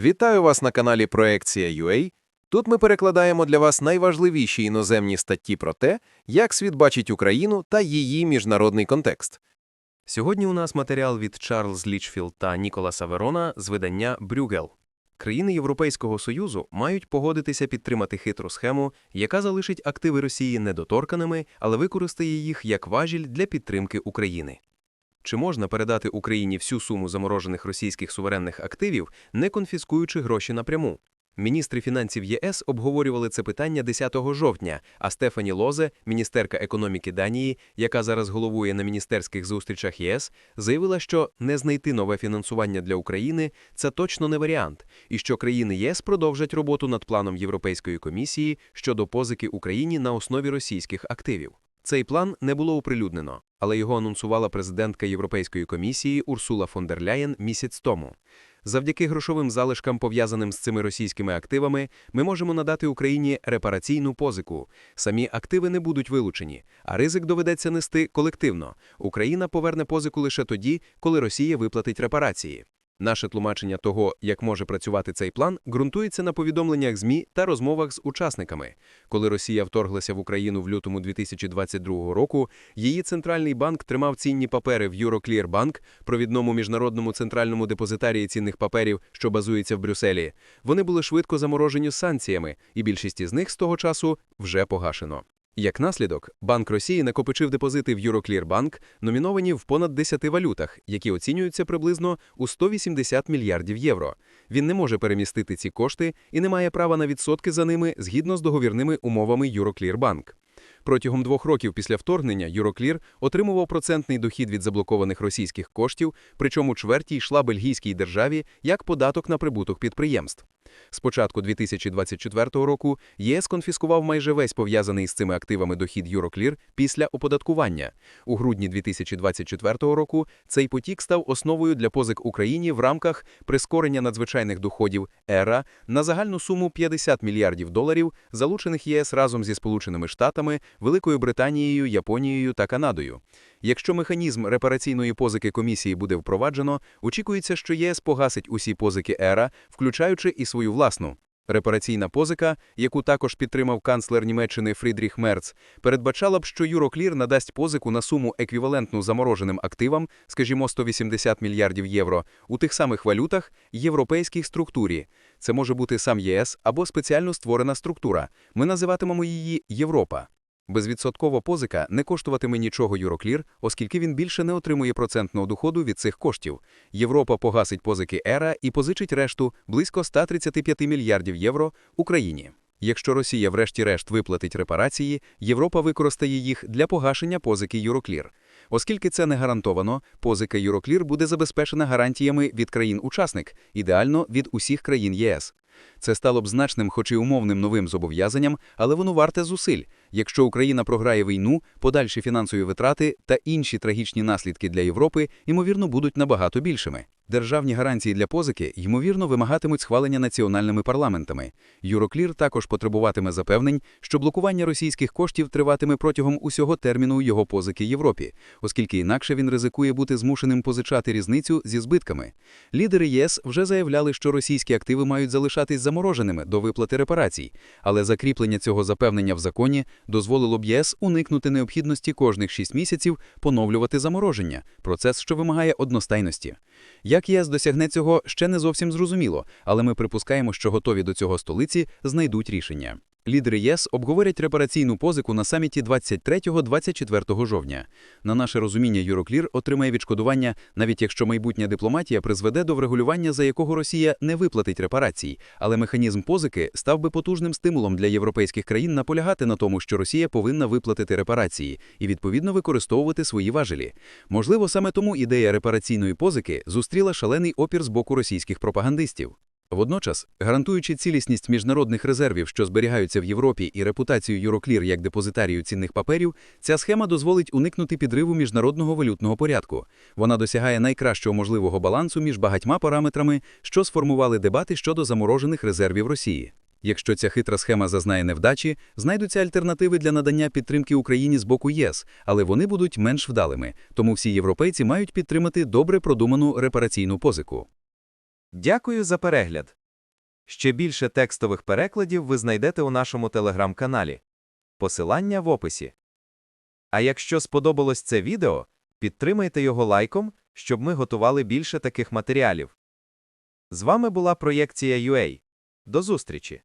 Вітаю вас на каналі Проекція. Тут ми перекладаємо для вас найважливіші іноземні статті про те, як світ бачить Україну та її міжнародний контекст. Сьогодні у нас матеріал від Чарльз Лічфілд та Ніколаса Верона з видання Брюгел. Країни Європейського Союзу мають погодитися підтримати хитру схему, яка залишить активи Росії недоторканими, але використає їх як важіль для підтримки України. Чи можна передати Україні всю суму заморожених російських суверенних активів, не конфіскуючи гроші напряму? Міністри фінансів ЄС обговорювали це питання 10 жовтня, а Стефані Лозе, міністерка економіки Данії, яка зараз головує на міністерських зустрічах ЄС, заявила, що не знайти нове фінансування для України це точно не варіант, і що країни ЄС продовжать роботу над планом Європейської комісії щодо позики Україні на основі російських активів. Цей план не було оприлюднено, але його анонсувала президентка Європейської комісії Урсула фон дер Ляєн місяць тому. Завдяки грошовим залишкам, пов'язаним з цими російськими активами, ми можемо надати Україні репараційну позику. Самі активи не будуть вилучені, а ризик доведеться нести колективно. Україна поверне позику лише тоді, коли Росія виплатить репарації. Наше тлумачення того, як може працювати цей план, ґрунтується на повідомленнях ЗМІ та розмовах з учасниками. Коли Росія вторглася в Україну в лютому 2022 року, її центральний банк тримав цінні папери в Euroclear провідному міжнародному центральному депозитарії цінних паперів, що базується в Брюсселі. Вони були швидко заморожені санкціями, і більшість із них з того часу вже погашено. Як наслідок, Банк Росії накопичив депозити в Euroclear Bank, номіновані в понад 10 валютах, які оцінюються приблизно у 180 мільярдів євро. Він не може перемістити ці кошти і не має права на відсотки за ними згідно з договірними умовами Euroclear Bank. Протягом двох років після вторгнення Euroclear отримував процентний дохід від заблокованих російських коштів, причому чверті йшла бельгійській державі як податок на прибуток підприємств. З початку 2024 року ЄС конфіскував майже весь пов'язаний з цими активами дохід Euroclear після оподаткування. У грудні 2024 року цей потік став основою для позик Україні в рамках прискорення надзвичайних доходів ЕРА на загальну суму 50 мільярдів доларів, залучених ЄС разом зі Сполученими Штатами, Великою Британією, Японією та Канадою. Якщо механізм репараційної позики комісії буде впроваджено, очікується, що ЄС погасить усі позики ЕРА, включаючи і свою власну. Репараційна позика, яку також підтримав канцлер Німеччини Фрідріх Мерц, передбачала б, що Юроклір надасть позику на суму еквівалентну замороженим активам, скажімо, 180 мільярдів євро, у тих самих валютах європейській структурі. Це може бути сам ЄС або спеціально створена структура. Ми називатимемо її Європа. Безвідсоткова позика не коштуватиме нічого Юроклір, оскільки він більше не отримує процентного доходу від цих коштів. Європа погасить позики ЕРА і позичить решту близько 135 мільярдів євро Україні. Якщо Росія врешті-решт виплатить репарації, Європа використає їх для погашення позики Юроклір. Оскільки це не гарантовано, позика Юроклір буде забезпечена гарантіями від країн-учасник, ідеально від усіх країн ЄС. Це стало б значним, хоч і умовним новим зобов'язанням, але воно варте зусиль. Якщо Україна програє війну, подальші фінансові витрати та інші трагічні наслідки для Європи, ймовірно, будуть набагато більшими. Державні гарантії для позики, ймовірно, вимагатимуть схвалення національними парламентами. Юроклір також потребуватиме запевнень, що блокування російських коштів триватиме протягом усього терміну його позики Європі, оскільки інакше він ризикує бути змушеним позичати різницю зі збитками. Лідери ЄС вже заявляли, що російські активи мають залишатись замороженими до виплати репарацій, але закріплення цього запевнення в законі дозволило б ЄС уникнути необхідності кожних шість місяців поновлювати замороження, процес, що вимагає одностайності. Як ЄС досягне цього, ще не зовсім зрозуміло, але ми припускаємо, що готові до цього столиці знайдуть рішення. Лідери ЄС обговорять репараційну позику на саміті 23-24 жовтня. На наше розуміння, Юроклір отримає відшкодування, навіть якщо майбутня дипломатія призведе до врегулювання, за якого Росія не виплатить репарацій. Але механізм позики став би потужним стимулом для європейських країн наполягати на тому, що Росія повинна виплатити репарації і відповідно використовувати свої важелі. Можливо, саме тому ідея репараційної позики зустріла шалений опір з боку російських пропагандистів. Водночас, гарантуючи цілісність міжнародних резервів, що зберігаються в Європі, і репутацію Юроклір як депозитарію цінних паперів, ця схема дозволить уникнути підриву міжнародного валютного порядку. Вона досягає найкращого можливого балансу між багатьма параметрами, що сформували дебати щодо заморожених резервів Росії. Якщо ця хитра схема зазнає невдачі, знайдуться альтернативи для надання підтримки Україні з боку ЄС, але вони будуть менш вдалими, тому всі європейці мають підтримати добре продуману репараційну позику. Дякую за перегляд. Ще більше текстових перекладів ви знайдете у нашому телеграм-каналі. Посилання в описі. А якщо сподобалось це відео, підтримайте його лайком, щоб ми готували більше таких матеріалів. З вами була проєкція UA. До зустрічі!